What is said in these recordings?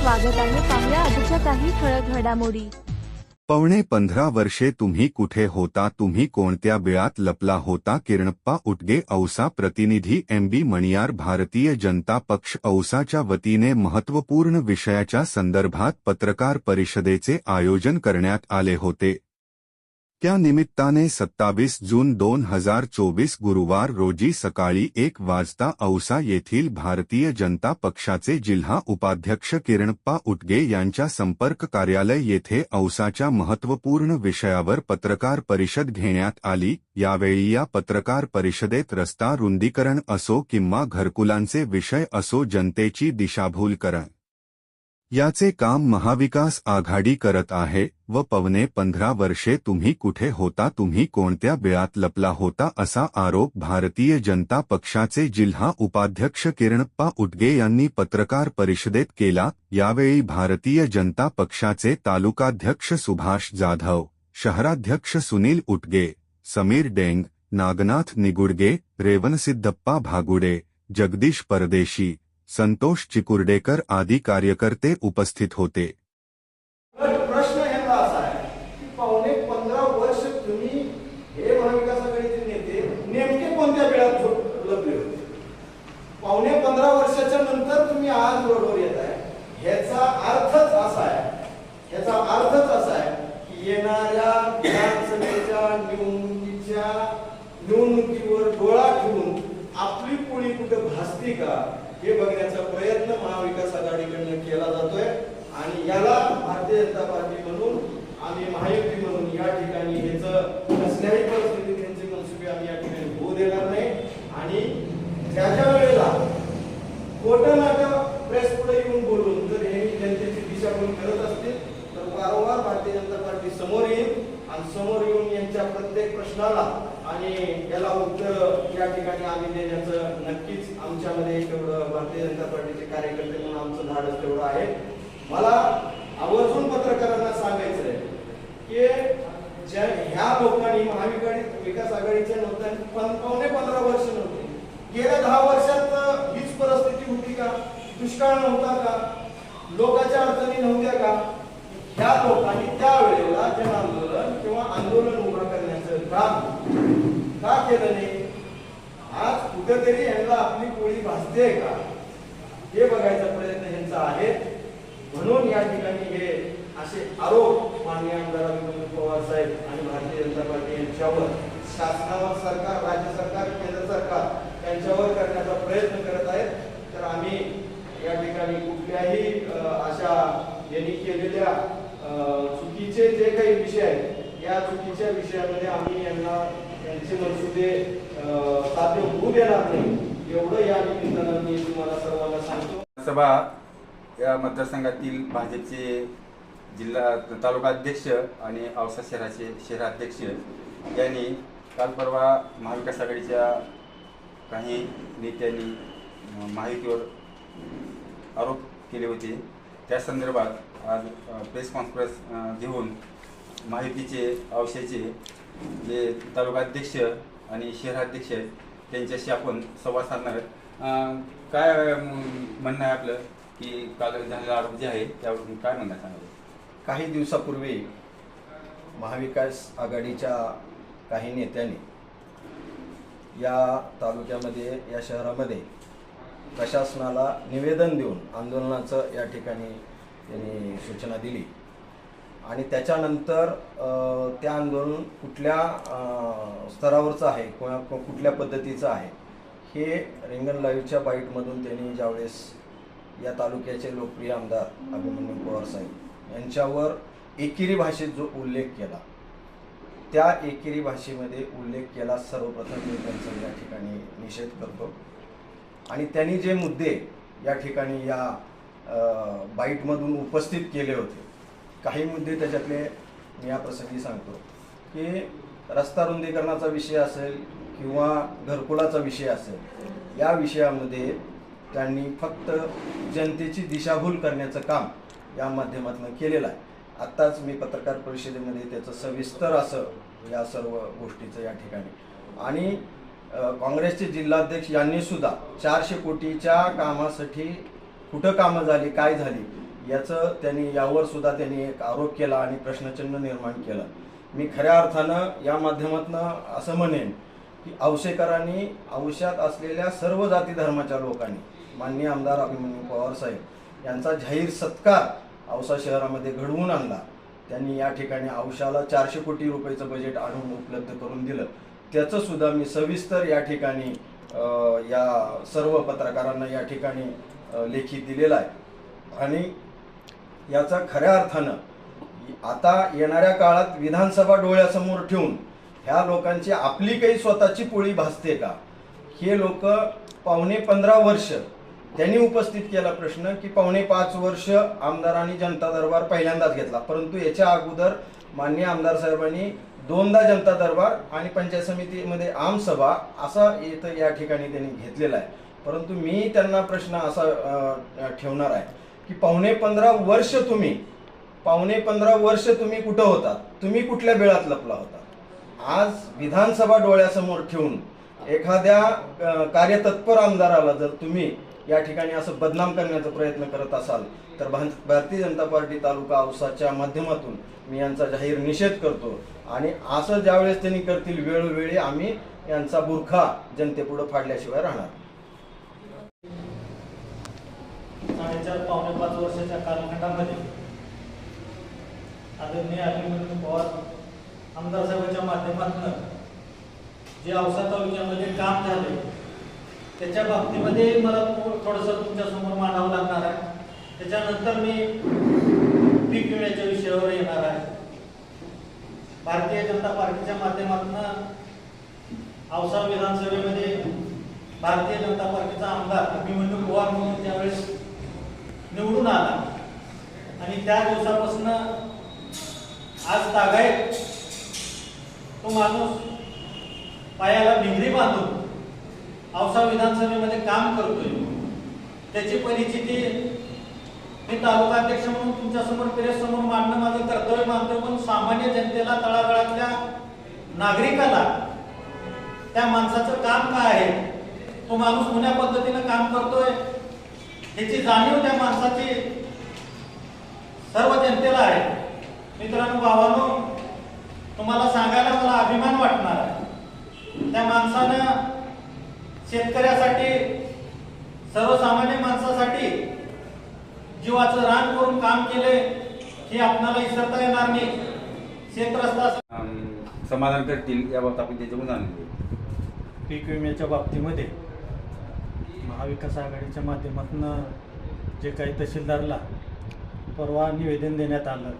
स्वागत आहे पाहुया आजच्या काही ठळक घडामोडी. पवणे पंधरा वर्षे तुम्ही कुठे होता? तुम्ही कोणत्या बिळात लपला होता? किरणप्पा उटगे औसा प्रतिनिधी एम बी मणियार भारतीय जनता पक्ष औसाच्या वतीने महत्त्वपूर्ण विषयाच्या संदर्भात पत्रकार परिषदेचे आयोजन करण्यात आले होते. त्या निमित्ताने सत्तावीस जून दोन हजार चोवीस गुरुवार रोजी सकाळी एक वाजता औसा येथील भारतीय जनता पक्षाचे जिल्हा उपाध्यक्ष किरणप्पा उटगे यांच्या संपर्क कार्यालय येथे औसाच्या महत्त्वपूर्ण विषयावर पत्रकार परिषद घेण्यात आली. यावेळी या पत्रकार परिषदेत रस्ता रुंदीकरण असो किंवा घरकुलांचे विषय असो जनतेची दिशाभूल करण याचे काम महाविकास आघाडी करत आहे व पवने पंधरा वर्षे तुम्ही कुठे होता, तुम्ही कोणत्या बिळात लपला होता असा आरोप भारतीय जनता पक्षाचे जिल्हा उपाध्यक्ष किरणप्पा उटगे यांनी पत्रकार परिषदेत केला. यावेळी भारतीय जनता पक्षाचे तालुकाध्यक्ष सुभाष जाधव, शहराध्यक्ष सुनील उटगे, समीर डेंग, नागनाथ निगुडगे, रेवनसिद्धप्पा भागुडे, जगदीश परदेशी संतोष चिकुर्डेकर आदी कार्यकर्ते उपस्थित होते। प्रश्न ह्याचा असा आहे की पावणे पंधरा वर्ष तुम्ही हे महाविकास आघाडीचे नेते नेमके कोणत्या वेळात झोप- होते? पावणे पंधरा वर्षाच्या नंतर तुम्ही आज रोडवर येत आहे. ह्याचा अर्थच असा आहे ह्याचा अर्थच असा आहे की येणाऱ्या विधानसभेच्या निवडणुकीच्या निवडणुकीवर डोळा ठेवून आपली पोळी कुठं भासते का? हे बघण्याचा प्रयत्न महाविकास आघाडीकडनं केला जातोय. आणि याला भारतीय जनता पार्टी म्हणून आम्ही महायुती म्हणून या ठिकाणी ह्याचं कसल्याही परिस्थितीत त्यांचे मनसुबे आम्ही या ठिकाणी होऊ देणार नाही. आणि ज्या ज्या वेळेला खोटं नाटक प्रेस पुढे येऊन बोलून जर हे जनतेची दिशाभूल करत असतील तर वारंवार भारतीय जनता पार्टी समोर येईल आणि समोर येऊन यांच्या प्रत्येक प्रश्नाला आणि याला उत्तर या ठिकाणी आम्ही देण्याचं नक्कीच आमच्यामध्ये तेवढं भारतीय जनता पार्टीचे कार्यकर्ते म्हणून आमचं धाडस तेवढं आहे. मला आवर्जून पत्रकारांना सांगायचं आहे की ज्या ह्या लोकांनी महाविकास विकास आघाडीच्या नव्हत्या पण पावणे पंधरा वर्ष नव्हते. गेल्या दहा वर्षात हीच परिस्थिती होती का? दुष्काळ नव्हता का? लोकांच्या अडचणी नव्हत्या का? ह्या लोकांनी त्यावेळेला जन आंदोलन किंवा आंदोलन उभं करण्याचं काम का केलं नाही? कुठेतरी यांना आपली पोळी भासते का? हे बघायचा प्रयत्न यांचा आहे. म्हणून या ठिकाणी हे असे आरोप माननीय आमदार अभिमन्यू पवार साहेब आणि भारतीय जनता पार्टी यांच्यावर शासनावर सरकार राज्य सरकार केंद्र सरकार यांच्यावर करण्याचा प्रयत्न करत आहेत. तर आम्ही या ठिकाणी कुठल्याही अशा यांनी केलेल्या चुकीचे जे काही विषय आहेत या चुकीच्या विषयामध्ये आम्ही यांना यांचे मनसुबे साध्य होऊ देणार नाही. एवढं या निमित्तानं मी तुम्हाला सर्वांना सांगतो. सभा या मतदारसंघातील भाजपचे जिल्हा तालुका अध्यक्ष आणि औसा शहराचे शहराध्यक्ष यांनी काल परवा महाविकास आघाडीच्या काही नेत्यांनी माहितीवर आरोप केले होते. त्या संदर्भात आज प्रेस कॉन्फरन्स घेऊन माहितीचे औशाचे जे तालुका अध्यक्ष आणि शहराध्यक्ष आहेत. त्यांच्याशी आपण संवाद साधणार आहोत. काय म्हणणं आहे आपलं? की काल झालेला आरोप जे आहे त्यावरून काय म्हणणं आहे काही दिवसापूर्वी महाविकास आघाडीच्या काही नेत्यांनी या तालुक्यामध्ये या शहरामध्ये प्रशासनाला निवेदन देऊन आंदोलनाचं या ठिकाणी त्यांनी सूचना दिली. आणि त्याच्यानंतर त्या ते आंदोलन कुठल्या स्तरावरचं आहे? किंवा कुठल्या पद्धतीचं आहे? हे रिंगण लाईव्हच्या बाईटमधून त्यांनी ज्यावेळेस या तालुक्याचे लोकप्रिय आमदार अभिमन्यू पवार साहेब यांच्यावर एकेरी भाषेत जो उल्लेख केला त्या एकेरी भाषेमध्ये उल्लेख केला सर्वप्रथम मी त्यांचा या ठिकाणी निषेध करतो. आणि त्यांनी जे मुद्दे या ठिकाणी या बाईटमधून उपस्थित केले होते काही मुद्दे त्याच्यातले मी या प्रसंगी सांगतो. की रस्ता रुंदीकरणाचा विषय असेल किंवा घरकुलाचा विषय असेल या विषयामध्ये त्यांनी फक्त जनतेची दिशाभूल करण्याचं काम या माध्यमातून केलेलं आहे. आत्ताच मी पत्रकार परिषदेमध्ये त्याचं सविस्तर असं या सर्व गोष्टीचं या ठिकाणी. आणि काँग्रेसचे जिल्हाध्यक्ष यांनी सुद्धा चारशे कोटीच्या कामासाठी कुठं कामं झाली काय झाली याचं त्यांनी यावर सुद्धा त्यांनी एक आरोप केला आणि प्रश्नचिन्ह निर्माण केलं. मी खऱ्या अर्थानं या माध्यमातून असं म्हणेन की औशेकरांनी औशात असलेल्या सर्व जाती धर्माच्या लोकांनी माननीय आमदार अभिमन्यू पवार साहेब यांचा जाहीर सत्कार औसा शहरामध्ये घडवून आणला. त्यांनी या ठिकाणी औषाला चारशे कोटी रुपयाचं बजेट आणून उपलब्ध करून दिलं. त्याचं सुद्धा मी सविस्तर या ठिकाणी या सर्व पत्रकारांना या ठिकाणी लेखी दिलेला आहे. आणि याचा खऱ्या अर्थानं आता येणाऱ्या काळात विधानसभा डोळ्यासमोर ठेवून ह्या लोकांची आपली काही स्वतःची पोळी भासते का? हे लोक पावणे पंधरा वर्ष त्यांनी उपस्थित केला प्रश्न की पावणे पाच वर्ष आमदारांनी जनता दरबार पहिल्यांदाच घेतला. परंतु याच्या अगोदर माननीय आमदार साहेबांनी दोनदा जनता दरबार आणि पंचायत समितीमध्ये आमसभा असा इथं या ठिकाणी त्यांनी घेतलेला आहे. परंतु मी त्यांना प्रश्न असा ठेवणार आहे. की पावणे पंधरा वर्ष तुम्ही पावणे पंधरा वर्ष तुम्ही कुठं होता? तुम्ही कुठल्या बेळात लपला होता? आज विधानसभा डोळ्यासमोर ठेवून एखाद्या कार्यतत्पर आमदाराला जर तुम्ही या ठिकाणी असं बदनाम करण्याचा प्रयत्न करत असाल तर भारतीय जनता पार्टी तालुका औसाच्या माध्यमातून मी यांचा जाहीर निषेध करतो. आणि असं ज्यावेळेस त्यांनी करतील वेळोवेळी आम्ही यांचा बुरखा जनतेपुढे फाडल्याशिवाय राहणार. चार पावणे पाच वर्षाच्या कालखंडामध्ये. आदरणीय अभिमन्यू पवार आमदार साहेबांच्या माध्यमातून जे औसा तालुक्यामध्ये काम झाले त्याच्या बाबतीमध्ये मला थोडंसं तुमच्यासमोर मांडावं लागणार आहे. त्याच्यानंतर मी पीक विम्याच्या विषयावर येणार आहे. भारतीय जनता पार्टीच्या माध्यमातून औसा विधानसभेमध्ये भारतीय जनता पार्टीचा आमदार अभिमन्यू पवार म्हणून त्यावेळेस निवडून आला. आणि त्या दिवसापासून आज तागाय तो माणूस पायाला भिंगरी बांधून औसा विधानसभेमध्ये काम करतोय. त्याची परिस्थिती मी तालुका अध्यक्ष म्हणून तुमच्यासमोर समोर समोर मांडणं माझं कर्तव्य मानतो पण सामान्य जनतेला तळागाळातल्या नागरिकाला त्या माणसाचं काम काय आहे? तो माणूस कोण्या पद्धतीनं काम करतोय. ह्याची जाणीव त्या माणसाची सर्व जनतेला आहे. मित्रांनो भावानो तुम्हाला सांगायला मला अभिमान वाटणार आहे. त्या माणसानं शेतकऱ्यासाठी सर्वसामान्य माणसासाठी जीवाचं रान करून काम केले हे आपणाला विसरता येणार नाही. शेतरस्ता समाधान करतील याबाबत आपण त्याच्याकडून जाणून घेऊ. पीक विम्याच्या बाबतीमध्ये महाविकास आघाडीच्या माध्यमातून जे काही तहसीलदारला परवा निवेदन देण्यात आलं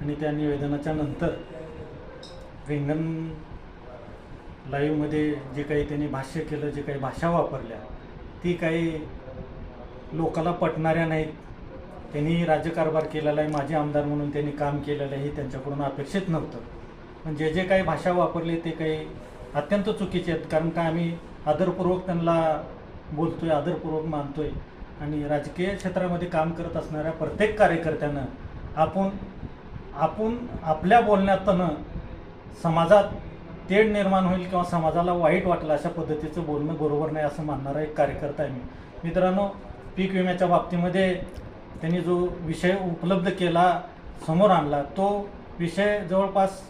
आणि त्या निवेदनाच्या नंतर रिंगण लाईव्हमध्ये जे काही त्यांनी भाष्य केलं जे काही भाषा वापरल्या ती काही लोकाला पटणाऱ्या नाहीत. त्यांनी राज्यकारभार केलेला आहे माझे आमदार म्हणून त्यांनी काम केलेलं आहे हे त्यांच्याकडून अपेक्षित नव्हतं. पण जे जे काही भाषा वापरली ते काही अत्यंत चुकीचे आहेत. कारण का आम्ही आदरपूर्वक त्यांना बोलतोय आदरपूर्वक मानतोय आणि राजकीय क्षेत्रामध्ये काम करत असणाऱ्या प्रत्येक कार्यकर्त्यानं आपण आपण आपल्या बोलण्यातनं समाजात तेढ निर्माण होईल किंवा समाजाला वाईट वाटलं अशा पद्धतीचं बोलणं बरोबर नाही असं मानणारा एक कार्यकर्ता आहे मी. मित्रांनो पीक विम्याच्या बाबतीमध्ये त्यांनी जो विषय उपलब्ध केला समोर आणला तो विषय जवळपास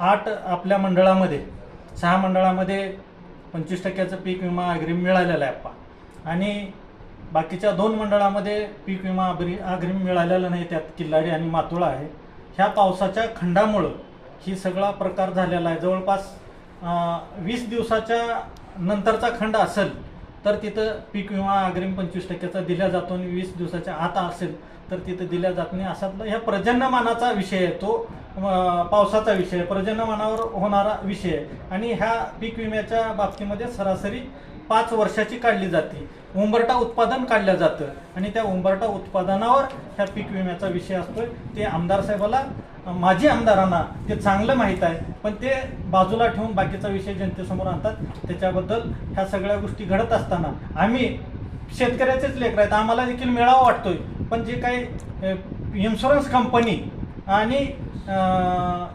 आठ आपल्या मंडळामध्ये सहा मंडळामध्ये पंचवीस टक्क्याचं पीक विमा अग्रिम मिळालेला आहे आप्पा. आणि बाकीच्या दोन मंडळामध्ये पीक विमा अग्रि अग्रिम मिळालेला नाही त्यात किल्लारी आणि मातोळा आहे. ह्या पावसाच्या खंडामुळं ही सगळा प्रकार झालेला आहे. जवळपास वीस दिवसाच्या नंतरचा खंड असेल तर तिथं पीक विमा अग्रिम पंचवीस टक्क्याचा दिला जातो आणि वीस दिवसाच्या आत असेल तर तिथं दिल्या जात नाही. असा ह्या पर्जन्यमानाचा विषय आहे तो. पावसाचा विषय पर्जन्यमानावर होणारा विषय आणि ह्या पीक विम्याच्या बाबतीमध्ये सरासरी पाच वर्षाची काढली जाते. उंबरटा उत्पादन काढलं जातं आणि त्या उंबरटा उत्पादनावर ह्या पीक विम्याचा विषय असतोय. ते आमदार साहेबाला माजी आमदारांना ते चांगलं माहीत आहे पण ते बाजूला ठेवून बाकीचा विषय जनतेसमोर आणतात. त्याच्याबद्दल ह्या सगळ्या गोष्टी घडत असताना आम्ही शेतकऱ्याचेच लेकर आहेत. आम्हाला देखील मेळावा वाटतोय. पण जे काही इन्शुरन्स कंपनी आणि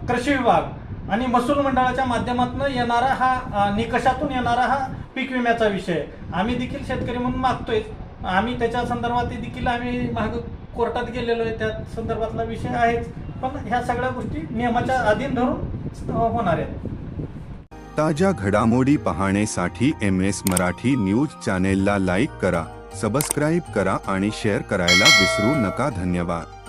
कृषी विभाग आणि महसूल मंडळाच्या माध्यमातून येणारा हा निकषातून येणारा हा पीक विम्याचा विषय. आम्ही देखील शेतकरी म्हणून मागतोय. आम्ही त्याच्या संदर्भात देखील आम्ही महाग कोर्टात गेलेलो आहे. त्या संदर्भातला विषय आहेच. पण ह्या सगळ्या गोष्टी नियमाच्या अधीन धरून होणार आहेत. ताज्या घडामोडी पाहण्यासाठी एम एस मराठी न्यूज चॅनेलला लाईक करा सबस्क्राईब करा आणि शेअर करायला विसरू नका. धन्यवाद.